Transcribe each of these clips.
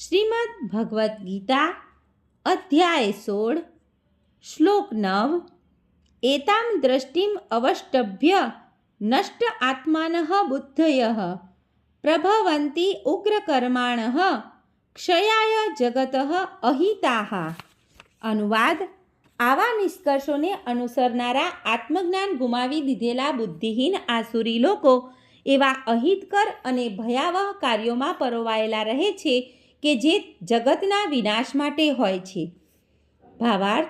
શ્રીમદ ભગવદ્ ગીતા, અધ્યાય સોળ, શ્લોક નવ, એતામ દ્રષ્ટિમ અવષ્ટભ્ય નષ્ટ આત્માન બુદ્ધય, પ્રભવંતી ઉગ્રકર્માણ, ક્ષયાય જગત અહિતાહ અનુવાદ, આવા નિષ્કર્ષોને અનુસરનારા આત્મજ્ઞાન ગુમાવી દીધેલા બુદ્ધિહીન આસુરી લોકો એવા અહિતકર અને ભયાવહ કાર્યોમાં પરોવાયેલા રહે છે કે જે જગતના વિનાશ માટે હોય છે. ભાવાર્થ,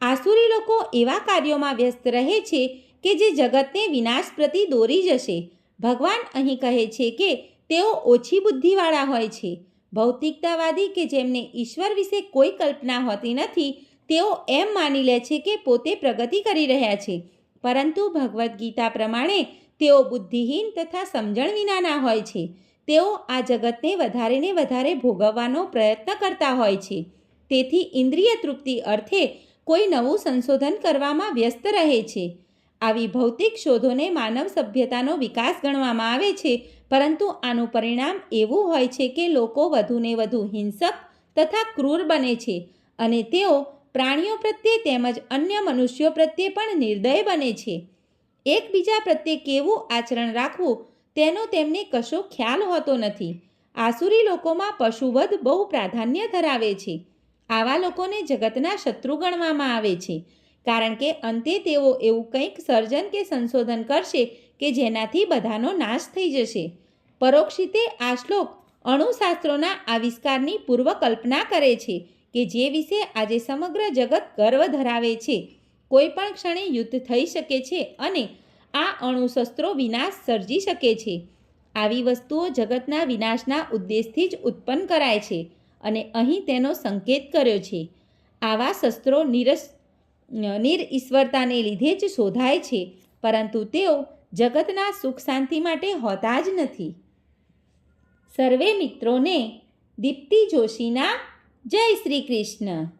આસુરી લોકો એવા કાર્યોમાં વ્યસ્ત રહે છે કે જે જગતને વિનાશ પ્રતિ દોરી જશે. ભગવાન અહીં કહે છે કે તેઓ ઓછી બુદ્ધિવાળા હોય છે. ભૌતિકતાવાદી કે જેમને ઈશ્વર વિશે કોઈ કલ્પના હોતી નથી, તેઓ એમ માની લે છે કે પોતે પ્રગતિ કરી રહ્યા છે. પરંતુ ભગવદ્ ગીતા પ્રમાણે તેઓ બુદ્ધિહીન તથા સમજણ વિનાના હોય છે. તેઓ આ જગતને વધારે ને વધારે ભોગવવાનો પ્રયત્ન કરતા હોય છે. તેથી ઇન્દ્રિય તૃપ્તિ અર્થે કોઈ નવું સંશોધન કરવામાં વ્યસ્ત રહે છે. આવી ભૌતિક શોધોને માનવ સભ્યતાનો વિકાસ ગણવામાં આવે છે, પરંતુ આનું પરિણામ એવું હોય છે કે લોકો વધુને વધુ હિંસક તથા ક્રૂર બને છે અને તેઓ પ્રાણીઓ પ્રત્યે તેમજ અન્ય મનુષ્યો પ્રત્યે પણ નિર્દય બને છે. એકબીજા પ્રત્યે કેવું આચરણ રાખવું તેનો તેમને કશો ખ્યાલ હોતો નથી. આસુરી લોકોમાં પશુવધ બહુ પ્રાધાન્ય ધરાવે છે. આવા લોકોને જગતના શત્રુ ગણવામાં આવે છે. કારણ કે અંતે તેઓ એવું કંઈક સર્જન કે સંશોધન કરશે કે જેનાથી બધાનો નાશ થઈ જશે. પરોક્ષિતે આ શ્લોક અણુશાસ્ત્રોના આવિષ્કારની પૂર્વ કલ્પના કરે છે કે જે વિશે આજે સમગ્ર જગત ગર્વ ધરાવે છે. કોઈ પણ ક્ષણે યુદ્ધ થઈ શકે છે અને આ અણુશસ્ત્રો વિનાશ સર્જી શકે છે. આવી વસ્તુઓ જગતના વિનાશના ઉદ્દેશથી જ ઉત્પન્ન કરાય છે અને અહીં તેનો સંકેત કર્યો છે. આવા શસ્ત્રો નિરસ નિરઈશ્વરતાને લીધે જ શોધાય છે, પરંતુ તેઓ જગતના સુખ શાંતિ માટે હોતા જ નથી. સર્વે મિત્રોને દીપ્તિ જોશીના જય શ્રી કૃષ્ણ.